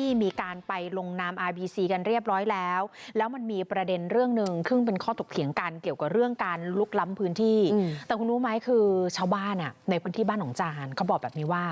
ที่มีการไปลงนาม RBC กันเรียบร้อยแล้ว แล้วมันมีประเด็นเรื่องหนึ่งซึ่งเป็นข้อถกเถียงกันเกี่ยวกับเรื่องการลุกล้ำพื้นที่อืมแต่คุณรู้ไหมคือชาวบ้านอะในพื้นที่บ้านหนองจานเขาบอกแบบนี้ว่า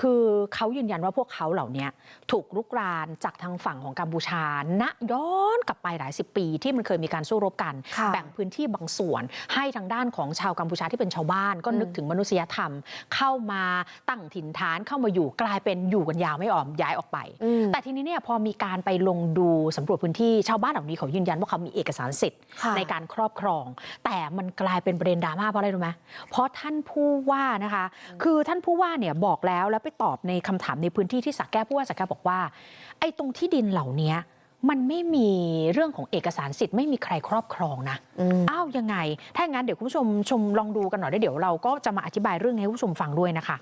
คือเขายืนยันว่าพวกเขาเหล่านี้ถูกลุกรานจากทางฝั่งของกัมพูชาณย้อนกลับไปหลายสิบปีที่มันเคยมีการสู้รบกันค่ะแบ่งพื้นที่บางส่วน ให้ทางด้านของชาวกัมพูชาที่เป็นชาวบ้าน ก็นึกถึงมนุษยธรรม เข้ามาตั้งถิ่นฐานเข้ามาอยู่กลายเป็นอยู่กันยาวไม่ออมย้ายออกไปอืมแต่ทีนี้เนี่ยพอมีการไปลงดูสำรวจพื้นที่ชาวบ้านเหล่านี้เขายืนยันว่าเขามีเอกสารสิทธิ์ค่ะในการครอบครอง แต่มันกลายเป็นประเด็นดราม่าเพราะอะไรรู้ไหมเพราะท่านผู้ว่านะคะ คือท่านผู้ว่าเนี่ยบอกแล้วแล้วไปตอบในคำถามในพื้นที่ที่สักแก้วผู้ว่าสักแก้วบอกว่า ไอ้ตรงที่ดินเหล่านี้มันไม่มีเรื่องของเอกสารสิทธิ์ไม่มีใครครอบครองนะอืมอ้าวยังไง ถ้าอย่างนั้นเดี๋ยวคุณผู้ชมชมลองดูกันหน่อยแล้วเดี๋ยวเราก็จะมาอธิบายเรื่องนี้ให้คุณผู้ชมฟังด้วยนะคะ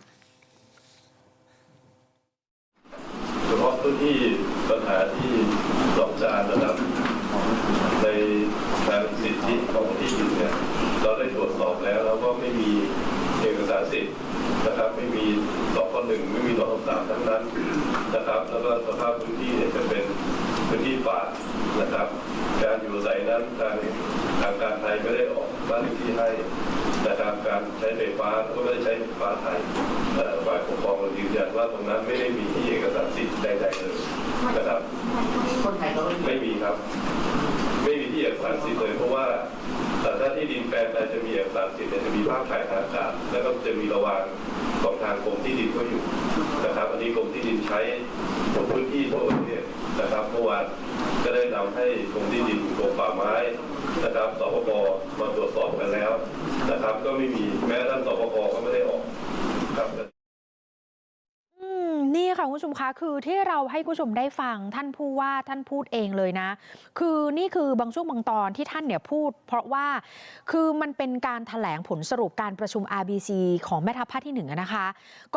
เฉพาะพื้นที่ วานก็ได้นำให้กรมที่ดินกรมป่าไม้นะครับสปปมาตรวจสอบกันแล้วนะครับ ก็ไม่มีแม้ท่านสปปก็ไม่ได้ออกครับอืมนี่ คุณผู้ชมคะคือที่เราให้คุณผู้ชมได้ฟังท่านผู้ว่าท่านพูดเองเลยนะ คือนี่คือบางช่วงบางตอนที่ท่านเนี่ยพูด เพราะว่าคือมันเป็นการถแถลงผลสรุปการประชุม RBC ของแม่ทัพภาคที่หนึ่งนะคะ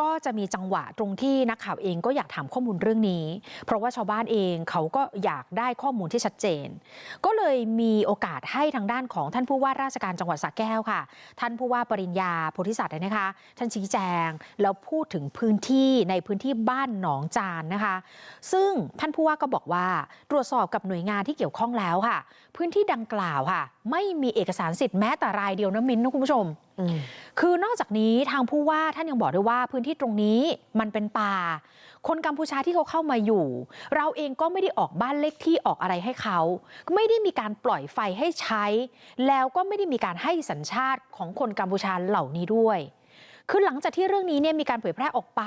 ก็จะมีจังหวะตรงที่นักข่าวเองก็อยากถามข้อมูลเรื่องนี้ เพราะว่าชาวบ้านเองเขาก็อยากได้ข้อมูลที่ชัดเจน ก็เลยมีโอกาสให้ทางด้านของท่านผู้ว่าราชการจังหวัดสระแก้วค่ะ ท่านผู้ว่าปริญญาโพธิสัตว์นะคะ ท่านชี้แจงแล้วพูดถึงพื้นที่ในพื้นที่บ้านหนองจานนะคะซึ่งท่านผู้ว่าก็บอกว่าตรวจสอบกับหน่วยงานที่เกี่ยวข้องแล้วค่ะ พื้นที่ดังกล่าวค่ะ ไม่มีเอกสารสิทธิ์แม้แต่รายเดียวนะมิ้นท์นะคุณผู้ชมอืมคือนอกจากนี้ทางผู้ว่าท่านยังบอกด้วยว่าพื้นที่ตรงนี้มันเป็นป่า คนกัมพูชาที่เขาเข้ามาอยู่ เราเองก็ไม่ได้ออกบ้านเลขที่ออกอะไรให้เขาไม่ได้มีการปล่อยไฟให้ใช้ แล้วก็ไม่ได้มีการให้สัญชาติของคนกัมพูชาเหล่านี้ด้วย คือหลังจากที่เรื่องนี้เนี่ยมีการเผยแพร่ออกไป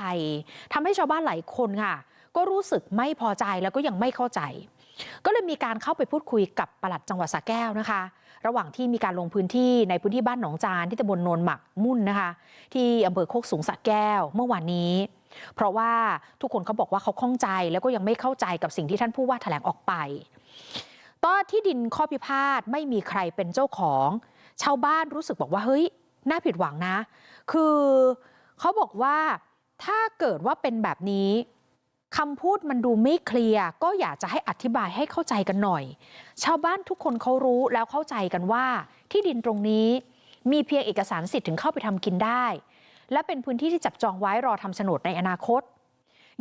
ทำให้ชาวบ้านหลายคนค่ะ ก็รู้สึกไม่พอใจแล้วก็ยังไม่เข้าใจ ก็เลยมีการเข้าไปพูดคุยกับปลัดจังหวัดสระแก้วนะคะ ระหว่างที่มีการลงพื้นที่ในพื้นที่บ้านหนองจานที่ตำบลโนนหมักมุ่นนะคะ ที่อำเภอโคกสูงสระแก้วเมื่อวานนี้เพราะว่าทุกคนเขาบอกว่าเขาข้องใจแล้วก็ยังไม่เข้าใจกับสิ่งที่ท่านผู้ว่าแถลงออกไปตอนที่ดินข้อพิพาทไม่มีใครเป็นเจ้าของ ชาวบ้านรู้สึกบอกว่าเฮ้ย น่าผิดหวังนะคือเขาบอกว่าถ้าเกิดว่าเป็นแบบนี้คำพูดมันดูไม่เคลียร์ก็อยากจะให้อธิบายให้เข้าใจกันหน่อย ชาวบ้านทุกคนเขารู้แล้วเข้าใจกันว่า ที่ดินตรงนี้มีเพียงเอกสารสิทธิ์ถึงเข้าไปทำกินได้ และเป็นพื้นที่ที่จับจองไว้รอทำโฉนดในอนาคต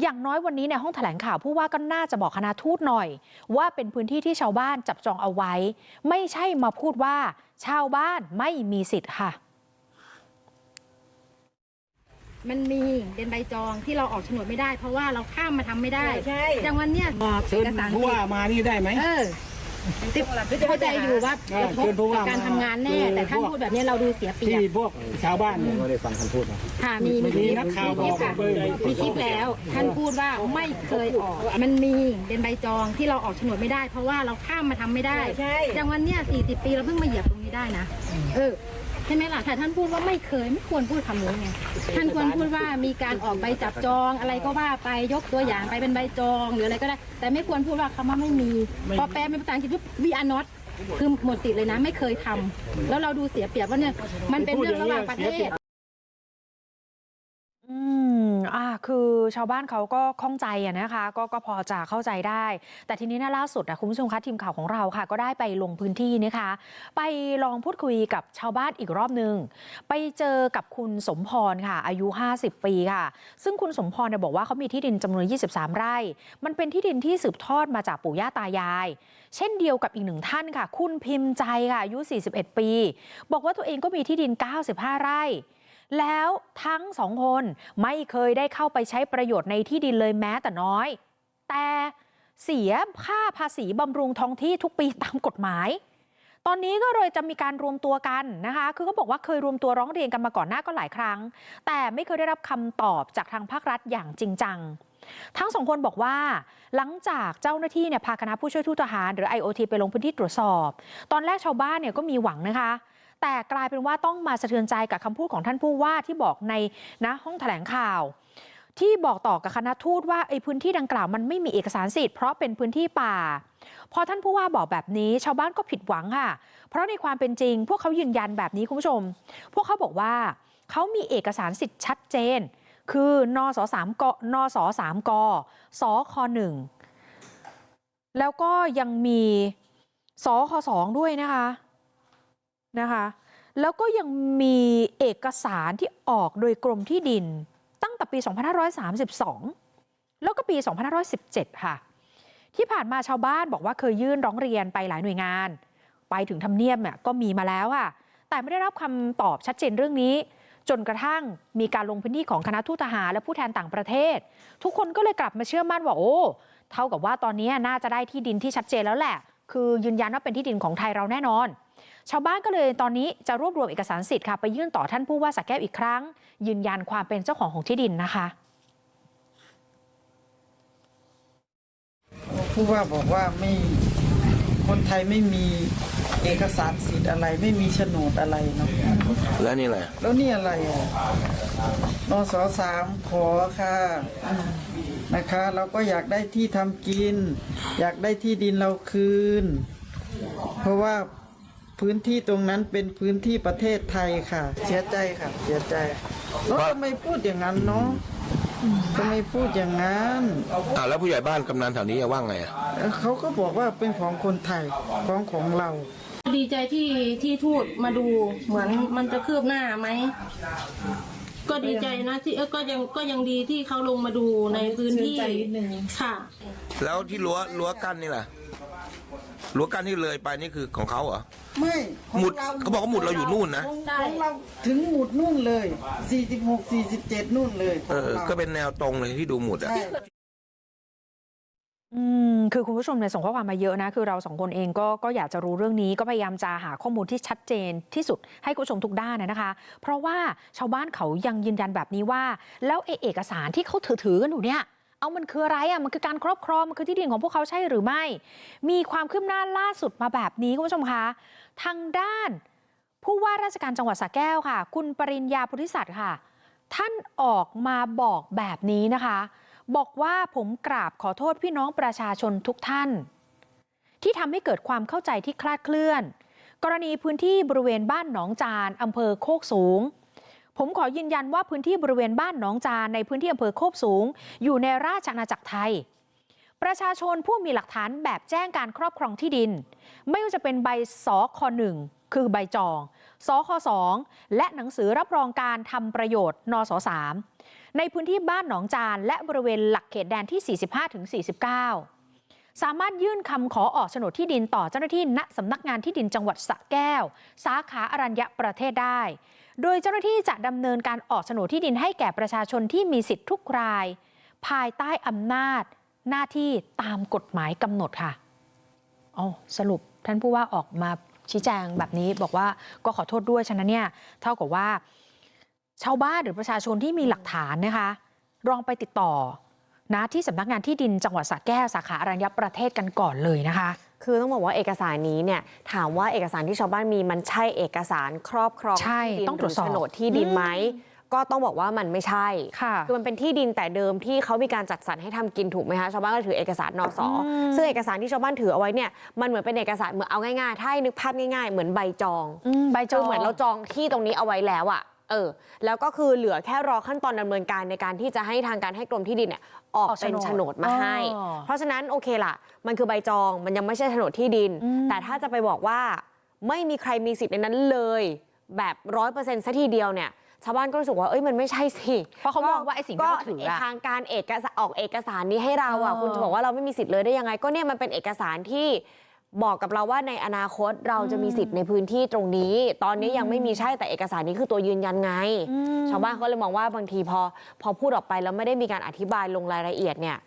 อย่างน้อยวันนี้ในห้องแถลงข่าวผู้ว่าก็น่าจะบอกคณะทูตหน่อย ว่าเป็นพื้นที่ที่ชาวบ้านจับจองเอาไว้ ไม่ใช่มาพูดว่า ชาวบ้านไม่มีสิทธิ์ค่ะ มันมีเป็นใบจองที่เราออกโฉนดไม่ได้ เพราะว่าเราข้ามมาทำไม่ได้ใช่อย่างวันเนี้ยบอกเชิเอญกสารผู้สิทว่าธิ์มานี่ได้ไหม เออติเข้าใจอยู่ว่าเออกระทบเชิญผู้กับว่าการมาทำงานแน่คือแต่ท่านพวกพูดแบบนี้เราดูเสียเปรียที่บพวกชาวบ้านเนี่ยไม่ได้ฟังท่านพูดนะค่ะมีมีคมีลิปนักข่าวมีคลิปบอกค่ะเลยมีคลิปแล้ว ท่านพูดว่าไม่เคยออก มันมีเป็นใบจองที่เราออกโฉนดไม่ได้ เพราะว่าเราข้ามมาทำไม่ได้ใช่อย่างวันเนี้ย40 ปีเราเพิ่งมาเหยียบตรงนี้ได้นะเออ ใช่ไหมล่ะแต่ท่านพูดว่าไม่เคยไม่ควรพูดคำนี้ไงท่านควรพูดว่ามีการออกใบจับจองอะไรก็ว่าไปยกตัวอย่างไปเป็นใบจองหรืออะไรก็ได้ แต่ไม่ควรพูดว่าคำว่าไม่มีพอแปลเป็นภาษาอังกฤษปุ๊บ we are not คือหมดติดเลยนะไม่เคยทำแล้วเราดูเสียเปรียบว่าเนี่ยมันเป็นเรื่องระหว่างประเทศ อ่าคือชาวบ้านเขาก็ข้องใจอะนะคะก็ก็พอจะเข้าใจได้ แต่ทีนี้นะล่าสุดอะคุณผู้ชมคะทีมข่าวของเราค่ะ ก็ได้ไปลงพื้นที่นะคะ ไปลองพูดคุยกับชาวบ้านอีกรอบนึง ไปเจอกับคุณสมพรค่ะ อายุ 50 ปีค่ะ ซึ่งคุณสมพรเนี่ยบอกว่าเขามีที่ดินจำนวน 23 ไร่ มันเป็นที่ดินที่สืบทอดมาจากปู่ย่าตายาย เช่นเดียวกับอีกหนึ่งท่านค่ะ คุณพิมพ์ใจค่ะอายุ 41 ปี บอกว่าตัวเองก็มีที่ดิน 95 ไร่ แล้วทั้งสองคนไม่เคยได้เข้าไปใช้ประโยชน์ในที่ดินเลยแม้แต่น้อยแต่เสียค่าภาษีบำรุงท้องที่ทุกปีตามกฎหมายตอนนี้ก็เลยจะมีการรวมตัวกันนะคะ คือเขาบอกว่าเคยรวมตัวร้องเรียนกันมาก่อนหน้าก็หลายครั้ง แต่ไม่เคยได้รับคำตอบจากทางภาครัฐอย่างจริงจัง ทั้งสองคนบอกว่า หลังจากเจ้าหน้าที่เนี่ยพาคณะผู้ช่วยทูตทหาร หรือ IOT ไปลงพื้นที่ตรวจสอบ ตอนแรกชาวบ้านเนี่ยก็มีหวังนะคะ แต่กลายเป็นว่าต้องมาสะเทือนใจกับคำพูดของท่านผู้ว่าที่บอกในนะห้องแถลงข่าว ที่บอกต่อกับคณะทูตว่าไอ้พื้นที่ดังกล่าวมันไม่มีเอกสารสิทธิ์เพราะเป็นพื้นที่ป่า พอท่านผู้ว่าบอกแบบนี้ ชาวบ้านก็ผิดหวังค่ะ เพราะในความเป็นจริง พวกเขายืนยันแบบนี้คุณผู้ชม พวกเขาบอกว่าเขามีเอกสารสิทธิ์ชัดเจน คือนสสามกนสสามกสคหนึ่งแล้วก็ยังมีสคสองด้วยนะคะ นะคะแล้วก็ยังมีเอกสารที่ออกโดยกรมที่ดินตั้งแต่ปี 2532 แล้วก็ปี 2517 ค่ะ ที่ผ่านมาชาวบ้านบอกว่าเคยยื่นร้องเรียนไปหลายหน่วยงาน ไปถึงทำเนียบเนี่ยก็มีมาแล้วค่ะ แต่ไม่ได้รับคำตอบชัดเจนเรื่องนี้ จนกระทั่งมีการลงพื้นที่ของคณะทูตทหารและผู้แทนต่างประเทศ ทุกคนก็เลยกลับมาเชื่อมั่นว่าโอ้เท่ากับว่าตอนนี้น่าจะได้ที่ดินที่ชัดเจนแล้วแหละ คือยืนยันว่าเป็นที่ดินของไทยเราแน่นอน ชาวบ้านก็เลยตอนนี้จะรวบรวมเอกสารสิทธิ์ค่ะไปยื่นต่อท่านผู้ว่าสักแก้วอีกครั้ง ยืนยันความเป็นเจ้าของของที่ดินนะคะผู้ว่าบอกว่าไม่คนไทยไม่มีเอกสารสิทธิ์อะไรไม่มีโฉนดอะไรเนาะแล้วนี่อะไรแล้วนี่อะไรอะนสสามขอค่ะนะคะ เราก็อยากได้ที่ทำกิน อยากได้ที่ดินเราคืน เพราะว่า พื้นที่ตรงนั้นเป็นพื้นที่ประเทศไทยค่ะ เสียใจค่ะ เสียใจแล้วทำไมพูดอย่างนั้นเนาะทำไมพูดอย่างนั้นอ่าแล้วผู้ใหญ่บ้านกำนันแถวนี้จะว่าไงอะเขาก็บอกว่าเป็นของคนไทยของของเรา ดีใจที่ที่ทูตมาดูเหมือนมันจะคืบหน้าไหมก็ดีใจนะที่เออก็ยังก็ยังดีที่เขาลงมาดูในพื้นที่ค่ะ แล้วที่รั้วรั้วกั้นนี่ล่ะ รั้วกั้นที่เลยไปนี่คือของเขาเหรอ ไม่ของหมุดรเขาบอกว่าหมุดเราอยู่นู่นนะ ของของเราถึงหมุดนู่นเลย 46 47 นู่นเลยขเอองอ รา ก็เป็นแนวตรงเลยที่ดูหมุดอะใช่อืมคือคุณผู้ชมเนี่ยส่งข้อความมาเยอะนะ คือเราสองคนเองก็ก็อยากจะรู้เรื่องนี้ก็พยายามจะหาข้อมูลที่ชัดเจนที่สุดให้คุณผู้ชมทุกด้านนะนะคะ เพราะว่าชาวบ้านเขายังยืนยันแบบนี้ว่า แล้วไอ้เอกสารที่เขาถือถือๆกันอยู่เนี่ย เอามันคืออะไรอะมันคือการครอบครองมันคือที่ดินของพวกเขาใช่หรือไม่ มีความคืบหน้าล่าสุดมาแบบนี้คุณผู้ชมคะทางด้าน ผู้ว่าราชการจังหวัดสระแก้วค่ะ คุณปริญญาพุทธิสัตว์ค่ะ ท่านออกมาบอกแบบนี้นะคะ บอกว่าผมกราบขอโทษพี่น้องประชาชนทุกท่าน ที่ทำให้เกิดความเข้าใจที่คลาดเคลื่อน กรณีพื้นที่บริเวณบ้านหนองจานอำเภอโคกสูง ผมขอยืนยันว่าพื้นที่บริเวณบ้านหนองจานในพื้นที่อำเภอโคกสูงอยู่ในราชอาณาจักรไทย ประชาชนผู้มีหลักฐานแบบแจ้งการครอบครองที่ดิน ไม่ว่าจะเป็นใบสคหนึ่งคือใบจองสคสองและหนังสือรับรองการทำประโยชน์นสสามในพื้นที่บ้านหนองจานและบริเวณหลักเขตแดนที่ 45ถึง49 สามารถยื่นคำขอออกโฉนดที่ดินต่อเจ้าหน้าที่ณสำนักงานที่ดินจังหวัดสระแก้ว สาขาอรัญญประเทศได้ โดยเจ้าหน้าที่จะดำเนินการออกโฉนดที่ดินให้แก่ประชาชนที่มีสิทธิ์ทุกราย ภายใต้อำนาจ หน้าที่ตามกฎหมายกำหนดค่ะอ๋อสรุปท่านผู้ว่าออกมาชี้แจงแบบนี้บอกว่าก็ขอโทษด้วยฉะนั้นเนี่ยเท่ากับว่า ชาวบ้านหรือประชาชนที่มีหลักฐานนะคะลองไปติดต่อ นะที่สำนักงานที่ดินจังหวัดสระแก้วสาขาอรัญญประเทศกันก่อนเลยนะคะ คือต้องบอกว่าเอกสารนี้เนี่ยถามว่าเอกสารที่ชาวบ้านมีมันใช่เอกสารครอบครองใช่ที่ดินต้องตรวจสอบ หโฉนดที่ดินไหมก็ต้องบอกว่ามันไม่ใช่ค่ะคือมันเป็นที่ดินแต่เดิมที่เขามีการจัดสรรให้ทำกินถูกไหมคะชาวบ้านก็ถือเอกสารนสอืมซึ่งเอกสารที่ชาวบ้านถือเอาไว้เนี่ยมันเหมือนเป็นเอกสารเหมือนเอาง่ายๆถ้าให้นึกภาพง่ายๆ เหมือนใบจอง อืมใบจคือองเหมือนเราจองที่ตรงนี้เอาไว้แล้วอะ เออแล้วก็คือเหลือแค่รอขั้นตอนดำเนินการในการที่จะให้ทางการให้กรมที่ดินเนี่ยออกออกโฉนดเป็นโฉนดมาให้อ๋อเพราะฉะนั้นโอเคล่ะ มันคือใบจองมันยังไม่ใช่โฉนดที่ดินอืมแต่ถ้าจะไปบอกว่าไม่มีใครมีสิทธิ์ในนั้นเลย แบบร้อยเปอร์เซ็นต์ซะทีเดียวเนี่ยชาวบ้านก็รู้สึกว่าเอ้ยมันไม่ใช่สิเพราะเขามองว่าไอ้สิ่งที่เขาถืออะทางการเอกสารออกเอกสารนี้ให้เราอะเออคุณจะบอกว่าเราไม่มีสิทธิ์เลยได้ยังไง ก็เนี่ยมันเป็นเอกสารที่ บอกกับเราว่าในอนาคตเราจะมีสิทธิ์ในพื้นที่ตรงนี้ ตอนนี้ยังไม่มีใช่แต่เอกสารนี้คือตัวยืนยันไง ชาวบ้านเขาเลยมองว่าบางทีพอพอพูดออกไปแล้วไม่ได้มีการอธิบายลงรายละเอียดเนี่ย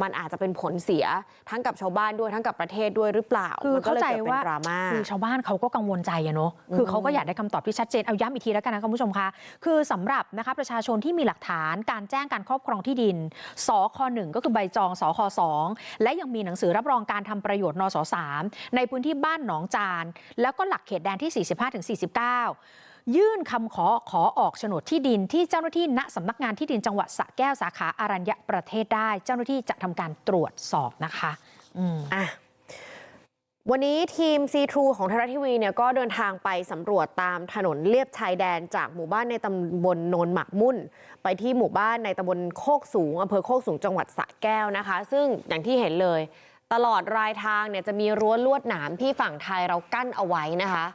มันอาจจะเป็นผลเสียทั้งกับชาวบ้านด้วยทั้งกับประเทศด้วยหรือเปล่าคือมันก็เข้าเลยใจเกิดเป็นว่าดราม่าคือชาวบ้านเขาก็กังวลใจอะเนาะคือเขาก็อยากได้คำตอบที่ชัดเจนเอาย้ำอีกทีแล้วกันนะคุณผู้ชมคะคือสำหรับนะคะประชาชนที่มีหลักฐานการแจ้งการครอบครองที่ดินสคหนึ่งก็คือใบจองสคสองและยังมีหนังสือรับรองการทำประโยชน์นสสามในพื้นที่บ้านหนองจาน แล้วก็หลักเขตแดนที่ 45ถึง49 ยื่นคำขอขอออกโฉนดที่ดินที่เจ้าหน้าที่ณสำนักงานที่ดินจังหวัดสระแก้วสาขาอารัญญประเทศได้ เจ้าหน้าที่จะทำการตรวจสอบนะคะอืมอะวันนี้ทีมซีทรูของไทยรัฐทีวีเนี่ยก็เดินทางไปสำรวจตามถนนเลียบชายแดนจากหมู่บ้านในตำบลโนนหมักมุ่น ไปที่หมู่บ้านในตำบลโคกสูงอำเภอโคกสูงจังหวัดสระแก้วนะคะ ซึ่งอย่างที่เห็นเลย ตลอดรายทางเนี่ยจะมีรั้วลวดหนามที่ฝั่งไทยเรากั้นเอาไว้นะคะ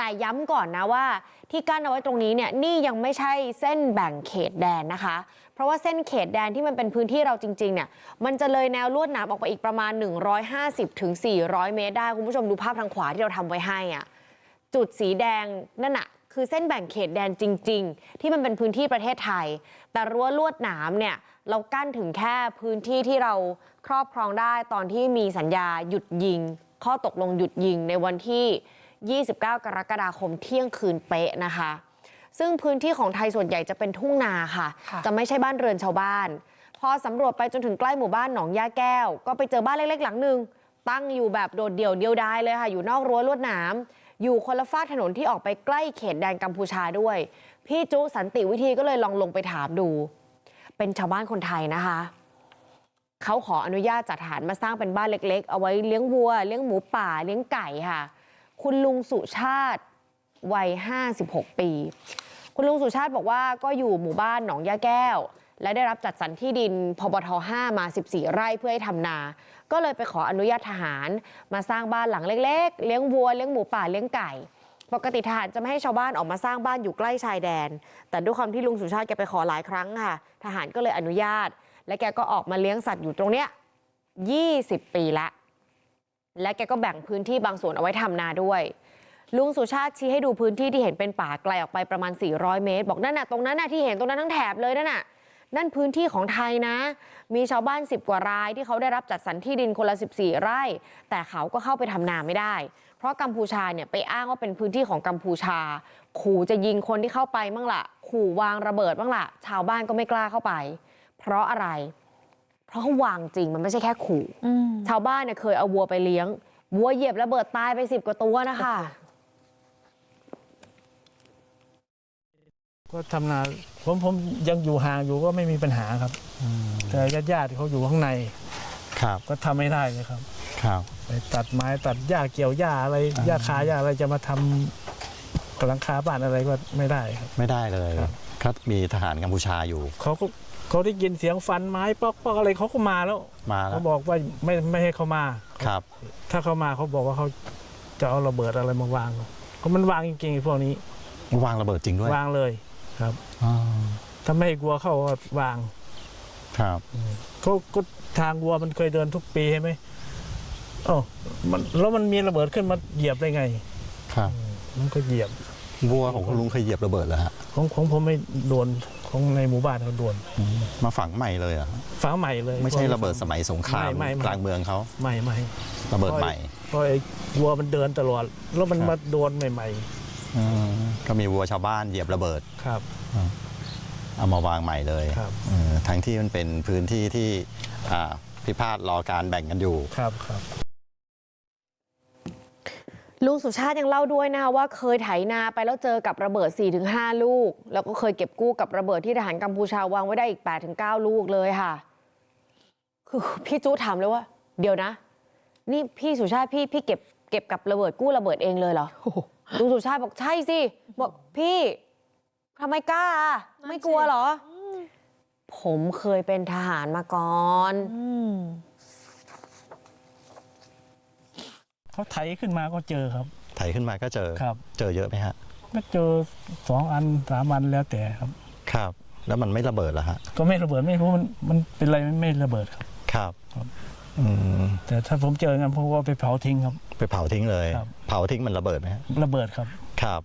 แต่ย้ำก่อนนะว่าที่กั้นเอาไว้ตรงนี้เนี่ยนี่ยังไม่ใช่เส้นแบ่งเขตแดนนะคะเพราะว่าเส้นเขตแดนที่มันเป็นพื้นที่เราจริงๆเนี่ยมันจะเลยแนวลวดหนามออกไปอีกประมาณ 150ถึง400 เมตรได้คุณผู้ชมดูภาพทางขวาที่เราทำไว้ให้อะจุดสีแดงนั่นน่ะคือเส้นแบ่งเขตแดนจริง ๆ ที่มันเป็นพื้นที่ประเทศไทย แต่รั้วลวดหนามเนี่ยเรากั้นถึงแค่พื้นที่ที่เราครอบครองได้ตอนที่มีสัญญาหยุดยิง ข้อตกลงหยุดยิงในวันที่ 29กรกฎาคมเที่ยงคืนเป๊ะนะคะซึ่งพื้นที่ของไทยส่วนใหญ่จะเป็นทุ่งนาค่ะค่ะ จะไม่ใช่บ้านเรือนชาวบ้าน พอสำรวจไปจนถึงใกล้หมู่บ้านหนองย่าแก้ว ก็ไปเจอบ้านเล็กๆ หลังหนึ่งตั้งอยู่แบบโดดเดี่ยวเดียวดายเลยค่ะ อยู่นอกรั้วลวดหนาม อยู่คนละฟากถนนที่ออกไปใกล้เขตแดนกัมพูชาด้วย พี่จุสันติวิธีก็เลยลองลงไปถามดู เป็นชาวบ้านคนไทยนะคะ เขาขออนุญาตจัดฐานมาสร้างเป็นบ้านเล็ก ๆ เอาไว้เลี้ยงวัว เลี้ยงหมูป่า เลี้ยงไก่ค่ะ คุณลุงสุชาติวัย56ปีคุณลุงสุชาติบอกว่าก็อยู่หมู่บ้านหนองยาแก้วและได้รับจัดสรรที่ดินพบท5มา14ไร่เพื่อให้ทำนา ก็เลยไปขออนุญาตทหารมาสร้างบ้านหลังเล็กๆ เลี้ยงวัวเลี้ยงหมูป่าเลี้ยงไก่ ปกติทหารจะไม่ให้ชาวบ้านออกมาสร้างบ้านอยู่ใกล้ชายแดน แต่ด้วยความที่ลุงสุชาติแกไปขอหลายครั้งค่ะ ทหารก็เลยอนุญาต และแกก็ออกมาเลี้ยงสัตว์อยู่ตรงเนี้ย20 ปีละ และแกก็แบ่งพื้นที่บางส่วนเอาไว้ทำนาด้วยลุงสุชาติชี้ให้ดูพื้นที่ที่เห็นเป็นป่าไกลออกไปประมาณ400เมตรบอกนั่นน่ะตรงนั้นน่ะที่เห็นตรงนั้นทั้งแถบเลยนั่นน่ะนั่นพื้นที่ของไทยนะ มีชาวบ้าน10กว่ารายที่เขาได้รับจัดสรรที่ดินคนละ14ไร่ แต่เขาก็เข้าไปทำนาไม่ได้ เพราะกัมพูชาเนี่ยไปอ้างว่าเป็นพื้นที่ของกัมพูชา ขู่จะยิงคนที่เข้าไปบ้างละขู่วางระเบิดบ้างละชาวบ้านก็ไม่กล้าเข้าไป เพราะอะไร เพราะเขาวางจริงมันไม่ใช่แค่ขู่อืมชาวบ้านเนี่ยเคยเอาวัวไปเลี้ยงวัวเหยียบระเบิดตายไปสิบกว่าตัวนะคะก็ทำนาผมผมยังอยู่ห่างอยู่ก็ไม่มีปัญหาครับ แต่ญาติญาติๆเขาอยู่ข้างในครับ ก็ทำไม่ได้เลยครับครับไปตัดไม้ตัดหญ้าเกี่ยวหญ้าอะไรหญ้าคาหญ้าอะไรจะมาทำกำลังคาบ้านอะไรก็ไม่ได้ครับ ไม่ได้เลยครับครับมีทหารกัมพูชาอยู่เขาก็ เขาได้ยินเสียงฟันไม้ป๊อกป๊อกอะไรเขาก็มาแล้วมาแล้เขาวบอกว่าไม่ไม่ให้เขามา ครับ ถ้าเขามาเขาบอกว่าเขาจะเอาระเบิดอะไรมาวางเพราะมันวางจริงๆไอ้พวกนี้ วางระเบิดจริงด้วยวางเลยครับอ๋อถ้าไม่ให้กลัวเขาก็วางครับ เขาก็ทางวัวมันเคยเดินทุกปีใช่ไหมโอ้ามันแล้วมันมีระเบิดขึ้นมาเหยียบได้ไง ครับ มันก็เหยียบวัวของคุณลุงเคยเหยียบระเบิดแล้วฮะ ของของผมไม่โดน ของในหมู่บ้านเขาโดนมาฝังใหม่เลยเหรอะฟ้าใหม่เลยไม่ใช่ระเบิดสมัยสงครามไม่ไม่ไม่ กลางเมืองเขาใหม่ใหม่ระเบิดใหม่เพราะไอ้วัวมันเดินตลอด แล้วมันครับมาโดนใหม่ อืมก็มีวัวชาวบ้านเหยียบระเบิด ๆ ครับ เอามาวางใหม่เลยครับ เออทั้งที่มันเป็นพื้นที่ที่อ่าพิพาทรอการแบ่งกันอยู่ ครับครับ ลุงสุชาติยังเล่าด้วยนะคะว่าเคยไถนาไปแล้วเจอกับระเบิด4-5ลูก แล้วก็เคยเก็บกู้กับระเบิดที่ทหารกัมพูชาวางไว้ได้อีก8-9 ลูกเลยค่ะ คือพี่จูถามเลยว่า เดี๋ยวนะ นี่พี่สุชาติพี่พี่เก็บเก็บกับระเบิดกู้ระเบิดเองเลยเหรอลุงสุชาติบอกใช่สิบอกพี่ทำไมกล้าอะไม่กลัวเหรอ ผมเคยเป็นทหารมาก่อน อืม เขาไถขึ้นมาก็เจอครับ ไถขึ้นมาก็เจอครับ เจอเยอะไหมฮะก็เจอสองอันสามอันแล้วแต่ครับ ครับ แล้วมันไม่ระเบิดเหรอฮะก็ไม่ระเบิดไม่รู้มันมันเป็นอะไรไม่ไม่ระเบิดครับครับ ครับอืมแต่ถ้าผมเจองั้นผมก็เอาไปเผาทิ้งครับ ไปเผาทิ้งเลย ครับ เผาทิ้งมันระเบิดไหมฮะระเบิดครับ ครับ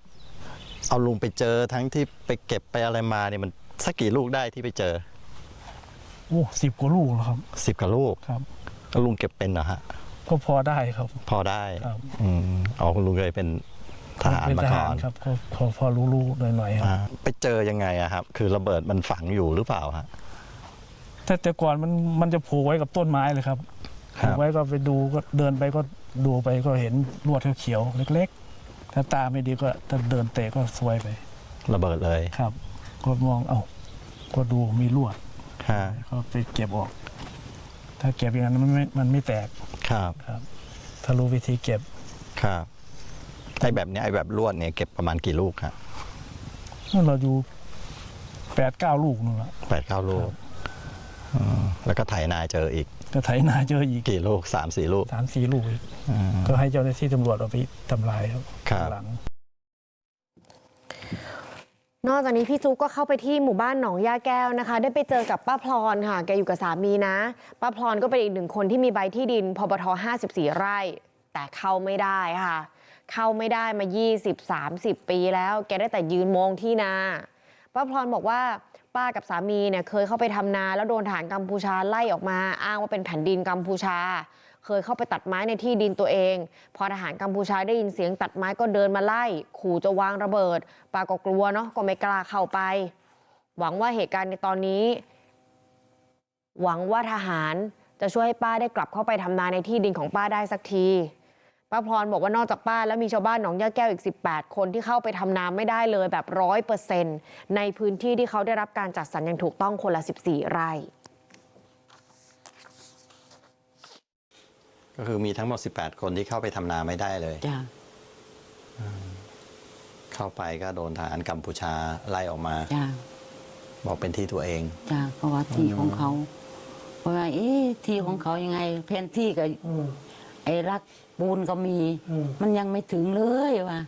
เอาลุงไปเจอทั้งที่ไปเก็บไปอะไรมาเนี่ยมันสักกี่ลูกได้ที่ไปเจอโอ้สิบกว่าลูกแล้วครับสิบกว่าลูกครับ แล้วลุงเก็บเป็นเหรอฮะ ก็พอได้ครับ พอได้ครับ อืมอ๋อคุณลุงเคยเป็นทหารเป็นมาทก่หาอรนครับก็พอพอรู้ๆหน่อยๆครับ อ่าไปเจอยังไงอะครับ คือระเบิดมันฝังอยู่หรือเปล่าฮะ แต่แต่ก่อนมันมันจะผูกไว้กับต้นไม้เลยครับครัผูบกไว้ก็ไปดูก็เดินไปก็ดูไปก็เห็นลวดเขียวๆเล็กๆ ถ้าตาไม่ดีก็ถ้าเดินเตะก็ซวยไประเบิดเลยครับ ก็มองเอ้าก็ดูมีลวดฮะก็ไปเก็บออก ถ้าเก็บอย่างนั้นมันไม่มันไม่แตกครับครับ ถ้ารู้วิธีเก็บครับไอ้แบบเนี้ยไอ้แบบลวดเนี่ยเก็บประมาณกี่ลูกฮะนั่นเราอยู่แปดเก้าลูกนึงละแปดเก้าลูกอืมแล้วก็ไถนาเจออีก ก็ไถนาเจออีกกี่ลูกสามสี่ลูก สามสี่ลูกอีกอืม ก็ให้เจ้าหน้าที่ตำรวจเอาไปทำลายครับครับ หลัง นอกจากนี้พี่ซุกก็เข้าไปที่หมู่บ้านหนองย่าแก้วนะคะ ได้ไปเจอกับป้าพรค่ะ แกอยู่กับสามีนะ ป้าพรก็เป็นอีกหนึ่งคนที่มีใบที่ดินพบท54 ไร่ แต่เข้าไม่ได้ค่ะ เข้าไม่ได้มา 20-30 ปีแล้ว แกได้แต่ยืนมองที่นา ป้าพรบอกว่าป้ากับสามีเนี่ยเคยเข้าไปทำนา แล้วโดนทหารกัมพูชาไล่ออกมา อ้างว่าเป็นแผ่นดินกัมพูชา เคยเข้าไปตัดไม้ในที่ดินตัวเองพอทหารกัมพูชาได้ยินเสียงตัดไม้ก็เดินมาไล่ขู่จะวางระเบิดป้าก็กลัวเนาะก็ไม่กล้าเข้าไป หวังว่าเหตุการณ์ในตอนนี้ หวังว่าทหารจะช่วยให้ป้าได้กลับเข้าไปทำนาในที่ดินของป้าได้สักทีป้าพรบอกว่านอกจากป้าแล้วมีชาวบ้านหนองย่าแก้วอีก 18 คนที่เข้าไปทำนาไม่ได้เลยแบบร้อยเปอร์เซ็นในพื้นที่ที่เขาได้รับการจัดสรรอย่างถูกต้องคนละ 14 ไร่ ก็คือมีทั้งหมด 18 คนที่เข้าไปทำนาไม่ได้เลย จ้าเข้าไปก็โดนทหารกัมพูชาไล่ออกมา จ้าบอกเป็นที่ตัวเอง จ้าเพราะว่าที่ของเขา เพราะว่าเอ๊ะที่ของเขายังไงแผนที่กับไอ้รักปูนก็มีมันยังไม่ถึงเลยว่ะ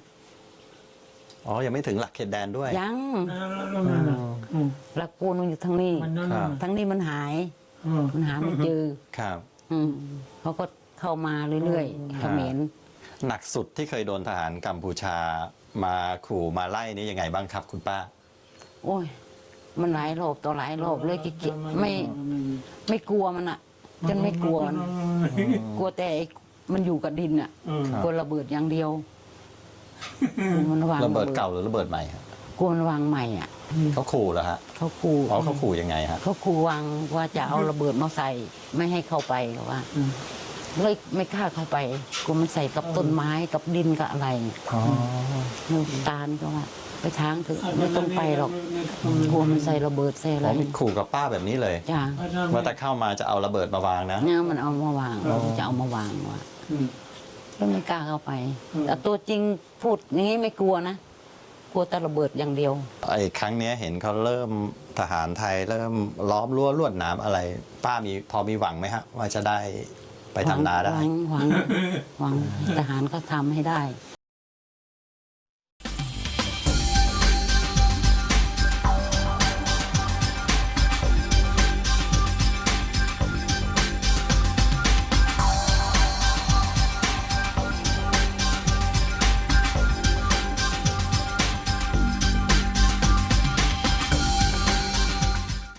อ๋อ ยังไม่ถึงหลักเขตแดนด้วย ยังรักปูนมันอยู่ทางนี้ครับ ทางนี้มันหายมันหาไม่เจอ ครับ อืมเขาก็ เข้ามาเรื่อยๆเขมรหนักสุดที่เคยโดนทหารกัมพูชามาขู่มาไล่นี่ยังไงบ้างครับ คุณป้า โอ้ย มันหลายรอบต่อหลายรอบเลยเกลียดไม่ ไม่กลัวมันอะจนไม่กลัวมันกลัวแต่ไอ้มันอยู่กับดินอะครับกลัวระเบิดอย่างเดียวกลัวมันวางระเบิดเก่าหรือระเบิดใหม่ครับกลัวมันวางใหม่อะเขาขู่เหรอฮะเขาขู่อ๋อเขาขู่ยังไงฮะเขาขู่วางว่าจะเอาระเบิดมาใส่ไม่ให้เข้าไปเขาว่า เลยไม่กล้าเข้าไปกลัวมันใส่กับต้นไม้กับดินกับอะไรลูกตาลก็ว่าไปทางเถอะไม่ต้องไปหรอกกลัวมันใส่ระเบิดใส่อะไรอ๋อมีขู่กับป้าแบบนี้เลยจ้าว่าแต่เข้ามาจะเอาระเบิดมาวางนะเนี่ยมันเอามาวางจะเอามาวางว่ะก็ไม่กล้าเข้าไป แต่ตัวจริงพูดอย่างนี้ไม่กลัวนะกลัวแต่ระเบิดอย่างเดียวไอ้ครั้งเนี้ยเห็นเขาเริ่มทหารไทยเริ่มล้อมรั้วลวดหนามอะไร ป้ามีพอมีหวังไหมฮะ ว่าจะได้ ไปทำนาได้หวังหวังหวังทหารก็ทำให้ได้